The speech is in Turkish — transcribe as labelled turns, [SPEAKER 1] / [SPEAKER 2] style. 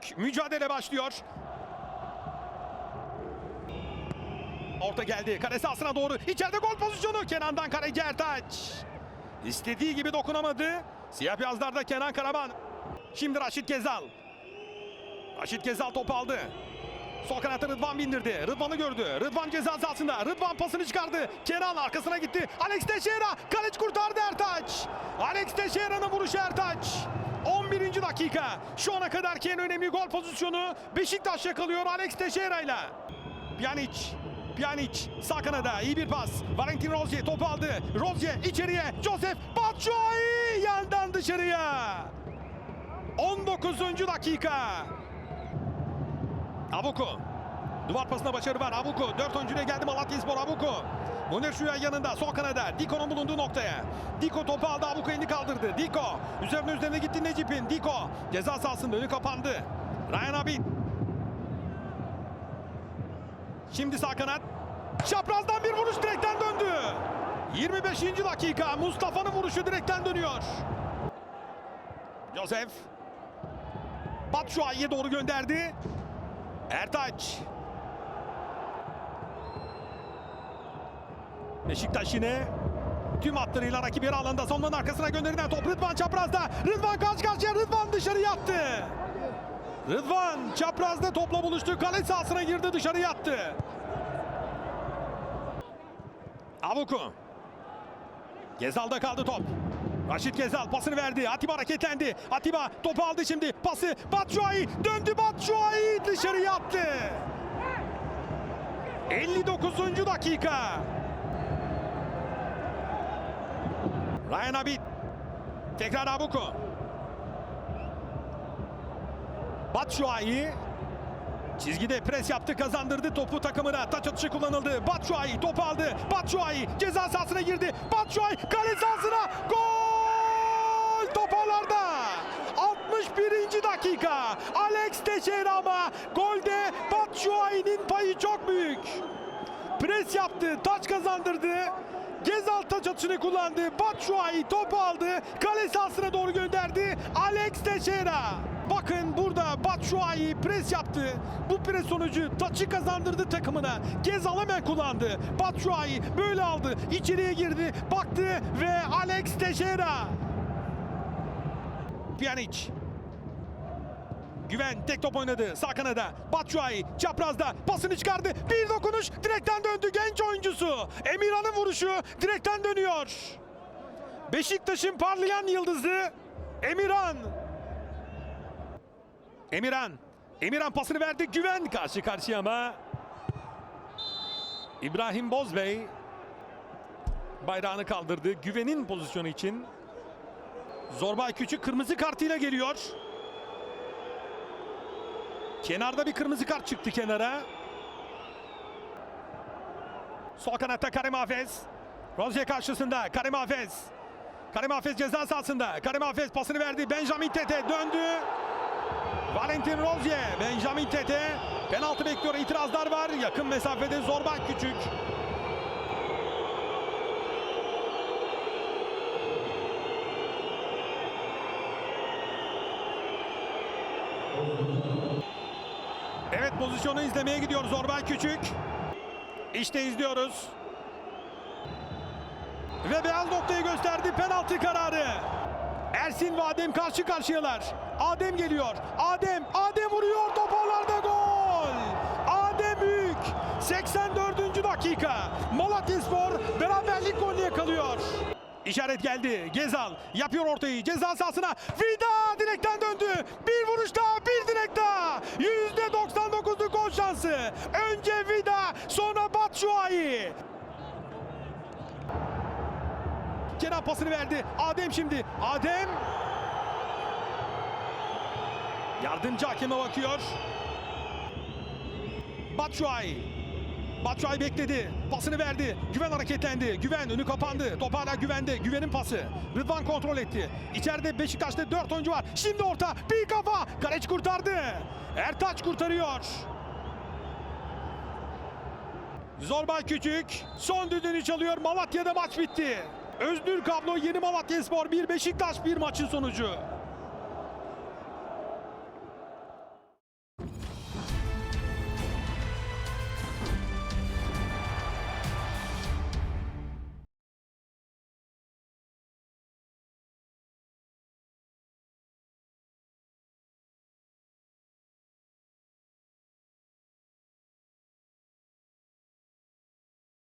[SPEAKER 1] Küçük mücadele başlıyor. Orta geldi. Kale sahasına doğru. İçeride gol pozisyonu. Kenan'dan kaleci Ertaç. İstediği gibi dokunamadı. Siyah beyazlarda Kenan Karaman. Şimdi Raşit Gezal. Raşit Gezal topu aldı. Sol kanata Rıdvan bindirdi. Rıdvan'ı gördü. Rıdvan ceza sahasında. Rıdvan pasını çıkardı. Kenan arkasına gitti. Alex Teixeira. Kaleci kurtardı Ertaç. Alex Teixeira'nın vuruşu Ertaç. 11. dakika. Şu ana kadarki en önemli gol pozisyonu Beşiktaş yakalıyor Alex Teixeira ile. Pjanic. Pjanic sağ kanada iyi bir pas. Valentin Rozier topu aldı. Rozier içeriye. Joseph Batshuayi yandan dışarıya. 19. dakika. Abuku. Duvar pasına başarı var. Abuku. Dört oyuncuya geldi Malatyaspor. Abuku. Munir Şuya yanında. Sol kanada. Diko'nun bulunduğu noktaya. Diko topu aldı. Abuku elini kaldırdı. Diko. Üzerine üzerine gitti Necip'in. Diko. Ceza sahasında önü kapandı. Ryan Abid. Şimdi sağ kanat. Çaprazdan bir vuruş direkten döndü. 25. dakika. Mustafa'nın vuruşu direkten dönüyor. Joseph. Batshuayi'ye doğru gönderdi. Ertaç. Beşiktaş yine tüm hatlarıyla rakibi alanda savunmanın arkasına gönderilen top Rıdvan çaprazda. Rıdvan karşı karşıya Rıdvan dışarı yattı. Rıdvan çaprazda topla buluştu. Kale sahasına girdi dışarı yattı. Avuku. Gezal'da kaldı top. Raşit Gezal pasını verdi. Atiba hareketlendi. Atiba topu aldı şimdi. Pası Batshuayi döndü Batshuayi dışarı yattı. 59. dakika. Ryan Abid. Tekrar Abuku. Batshuayi Çizgide pres yaptı kazandırdı topu takımına. Taç atışı kullanıldı. Batshuayi topu aldı. Batshuayi ceza sahasına girdi. Batshuayi kale sahasına gol toparlarda. 61. dakika. Alex Teixeira ama golde Batshuayi'nin payı çok büyük. Pres yaptı. Taç kazandırdı. Gezal taç atışını kullandı. Batshuayi topu aldı. Kale sahasına doğru gönderdi. Alex Teixeira. Bakın burada Batshuayi pres yaptı. Bu pres sonucu taçı kazandırdı takımına. Gezal hemen kullandı. Batshuayi böyle aldı. İçeriye girdi. Baktı ve Alex Teixeira. Pjanic. Güven tek top oynadı sağ kanada. Batshuayi çaprazda pasını çıkardı. Bir dokunuş direkten döndü genç oyuncusu. Emirhan'ın vuruşu direkten dönüyor. Beşiktaş'ın parlayan yıldızı Emirhan. Emirhan. Emirhan pasını verdi. Güven karşı karşıya ama İbrahim Bozbey bayrağını kaldırdı. Güven'in pozisyonu için. Zorbay Küçük kırmızı kartıyla geliyor. Kenarda bir kırmızı kart çıktı kenara. Sol kanatta Karim Hafez. Rozier karşısında Karim Hafez. Karim Hafez ceza sahasında. Karim Hafez pasını verdi. Benjamin Tete döndü. Valentin Rozier. Benjamin Tete. Penaltı bekliyor. İtirazlar var. Yakın mesafede Zorbay Küçük. Evet pozisyonu izlemeye gidiyor Zorbay Küçük. İşte izliyoruz. Ve beyaz noktayı gösterdi penaltı kararı. Ersin ve Adem karşı karşıyalar. Adem geliyor. Adem, Adem vuruyor toparlarda gol. Adem Büyük 84. dakika. Malatyaspor beraberlik golü yakalıyor. İşaret geldi. Gezal yapıyor ortayı. Ceza sahasına. Vida direkten döndü. Bir vuruş daha, bir direk daha. %99'luk gol şansı. Önce Vida, sonra Batshuayi. Kenan pasını verdi. Adem şimdi. Adem. Yardımcı hakeme bakıyor. Batshuayi. Batshuayi bekledi. Pasını verdi. Güven hareketlendi. Güven önü kapandı. Top hala güvende. Güven'in pası. Rıdvan kontrol etti. İçeride Beşiktaş'ta 4 oyuncu var. Şimdi orta. Bir kafa. Kaleci kurtardı. Ertaç kurtarıyor. Zorbay Küçük son düdüğünü çalıyor. Malatya'da maç bitti. Öznür Kablo Yeni Malatyaspor 1 Beşiktaş 1 maçın sonucu.